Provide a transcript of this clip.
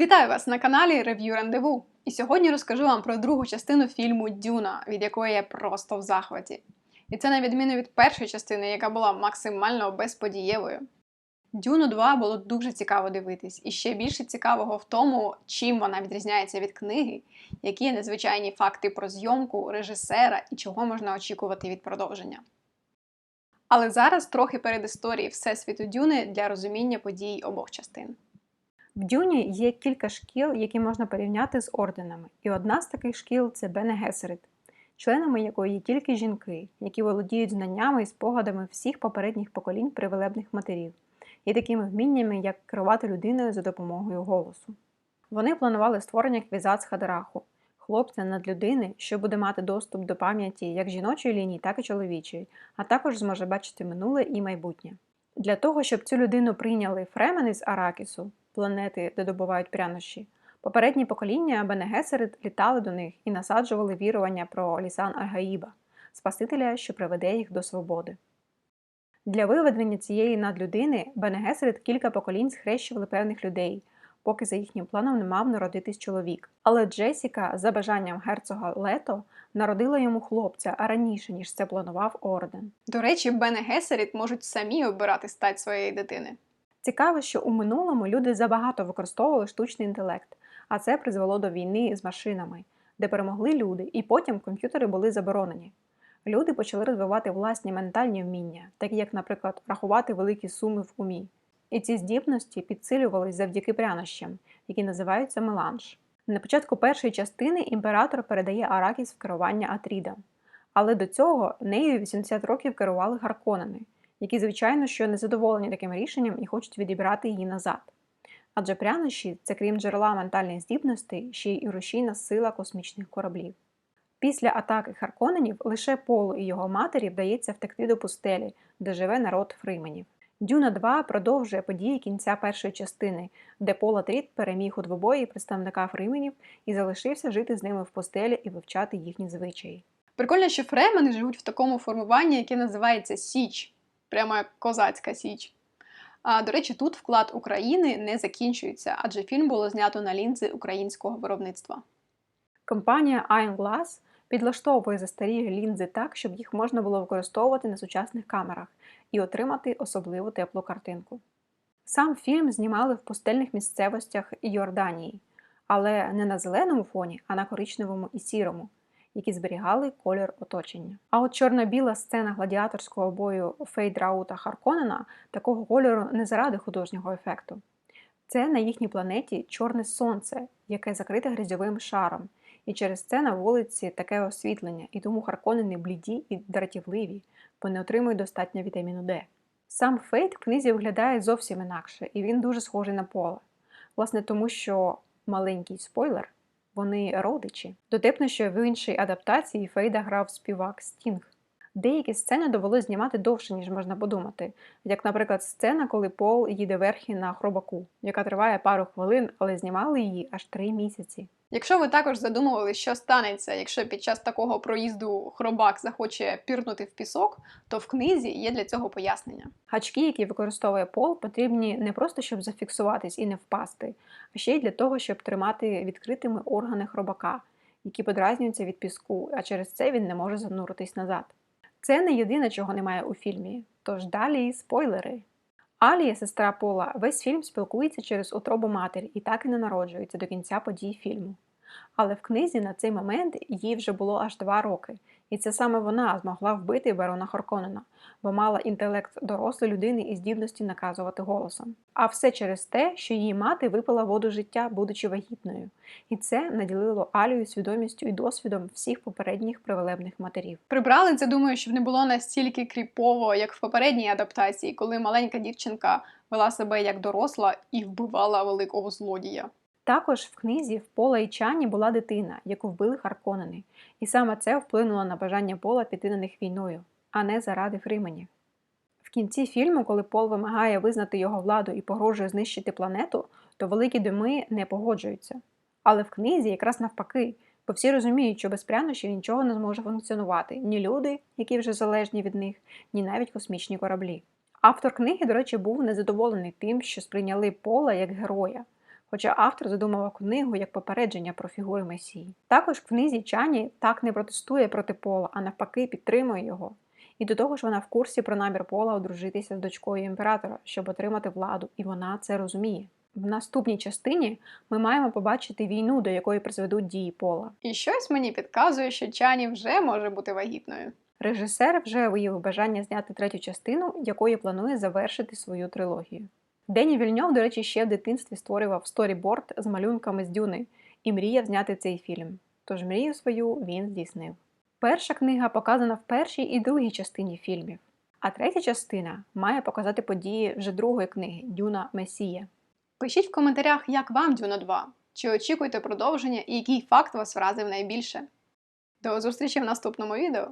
Вітаю вас на каналі Рев'ю Рандеву. І сьогодні розкажу вам про другу частину фільму Дюна, від якої я просто в захваті. І це на відміну від першої частини, яка була максимально безподієвою. Дюну 2 було дуже цікаво дивитись, і ще більше цікавого в тому, чим вона відрізняється від книги, які незвичайні факти про зйомку, режисера і чого можна очікувати від продовження. Але зараз трохи перед історії Всесвіту Дюни для розуміння подій обох частин. В Дюні є кілька шкіл, які можна порівняти з орденами, і одна з таких шкіл це Бене Гесерит, членами якої є тільки жінки, які володіють знаннями і спогадами всіх попередніх поколінь привилебних матерів, і такими вміннями, як керувати людиною за допомогою голосу. Вони планували створення квізац Хадараху, хлопця над людини, що буде мати доступ до пам'яті як жіночої лінії, так і чоловічої, а також зможе бачити минуле і майбутнє. Для того, щоб цю людину прийняли фремени з Аракісу, планети, де добувають прянощі, попередні покоління Бенегесерит літали до них і насаджували вірування про Лісан Аргаїба, Спасителя, що приведе їх до свободи. Для виведення цієї надлюдини Бенегесерит кілька поколінь схрещували певних людей, поки за їхнім планом не мав народитись чоловік. Але Джесіка, за бажанням герцога Лето, народила йому хлопця раніше, ніж це планував орден. До речі, Бене Гесеріт можуть самі обирати стать своєї дитини. Цікаво, що у минулому люди забагато використовували штучний інтелект, а це призвело до війни з машинами, де перемогли люди, і потім комп'ютери були заборонені. Люди почали розвивати власні ментальні вміння, такі як, наприклад, рахувати великі суми в умі. І ці здібності підсилювались завдяки прянощам, які називаються меланж. На початку першої частини імператор передає Аракіс в керування Атрідам. Але до цього нею 80 років керували Гарконени, які, звичайно, що незадоволені таким рішенням і хочуть відібрати її назад. Адже прянощі це крім джерела ментальних здібностей, ще й рушійна сила космічних кораблів. Після атаки Харконенів лише Полу і його матері вдається втекти до пустелі, де живе народ фрименів. Дюна 2 продовжує події кінця першої частини, де Пола Тріт переміг у двобої представника фрименів і залишився жити з ними в постелі і вивчати їхні звичаї. Прикольно, що фремени живуть в такому формуванні, яке називається Січ, прямо як козацька Січ. А до речі, тут вклад України не закінчується, адже фільм було знято на лінзи українського виробництва. Компанія Iron Glass підлаштовує застарілі лінзи так, щоб їх можна було використовувати на сучасних камерах і отримати особливу теплу картинку. Сам фільм знімали в пустельних місцевостях Йорданії, але не на зеленому фоні, а на коричневому і сірому, які зберігали колір оточення. А от чорно-біла сцена гладіаторського бою Фейдраута Харконена такого кольору не заради художнього ефекту. Це на їхній планеті чорне сонце, яке закрите грязьовим шаром, і через це на вулиці таке освітлення, і тому Харконени бліді і дратівливі, бо не отримують достатньо вітаміну Д. Сам Фейт в книзі виглядає зовсім інакше, і він дуже схожий на поле. Власне, тому що маленький спойлер, вони родичі. Дотепно, що в іншій адаптації Фейда грав співак Стінг. Деякі сцени довелось знімати довше, ніж можна подумати, як, наприклад, сцена, коли Пол їде верхи на хробаку, яка триває пару хвилин, але знімали її аж три місяці. Якщо ви також задумували, що станеться, якщо під час такого проїзду хробак захоче пірнути в пісок, то в книзі є для цього пояснення. Гачки, які використовує пол, потрібні не просто щоб зафіксуватись і не впасти, а ще й для того, щоб тримати відкритими органи хробака, які подразнюються від піску, а через це він не може зануритись назад. Це не єдине, чого немає у фільмі. Тож далі спойлери. Алія, сестра Пола, весь фільм спілкується через утробу матері і так і не народжується до кінця подій фільму. Але в книзі на цей момент їй вже було аж два роки, і це саме вона змогла вбити барона Хорконена, бо мала інтелект дорослої людини і здібності наказувати голосом. А все через те, що її мати випила воду життя, будучи вагітною, і це наділило Алію свідомістю і досвідом всіх попередніх привелебних матерів. Прибрали це, думаю, щоб не було настільки кріпово, як в попередній адаптації, коли маленька дівчинка вела себе як доросла і вбивала великого злодія. Також в книзі в Пола і Чані була дитина, яку вбили Харконени, і саме це вплинуло на бажання Пола піти на них війною, а не заради Фрименів. В кінці фільму, коли Пол вимагає визнати його владу і погрожує знищити планету, то великі доми не погоджуються. Але в книзі якраз навпаки, бо всі розуміють, що без прянощів нічого не зможе функціонувати ні люди, які вже залежні від них, ні навіть космічні кораблі. Автор книги, до речі, був незадоволений тим, що сприйняли Пола як героя хоча автор задумав книгу як попередження про фігури Месії. Також в книзі Чані так не протестує проти Пола, а навпаки підтримує його. І до того ж вона в курсі про намір Пола одружитися з дочкою імператора, щоб отримати владу, і вона це розуміє. В наступній частині ми маємо побачити війну, до якої призведуть дії Пола. І щось мені підказує, що Чані вже може бути вагітною. Режисер вже виявив бажання зняти третю частину, якою планує завершити свою трилогію. Дені Вільньов, до речі, ще в дитинстві створював сторіборд з малюнками з дюни і мріяв зняти цей фільм. Тож мрію свою він здійснив. Перша книга показана в першій і другій частині фільмів, а третя частина має показати події вже другої книги Дюна Месія. Пишіть в коментарях, як вам Дюна 2. Чи очікуєте продовження і який факт вас вразив найбільше. До зустрічі в наступному відео!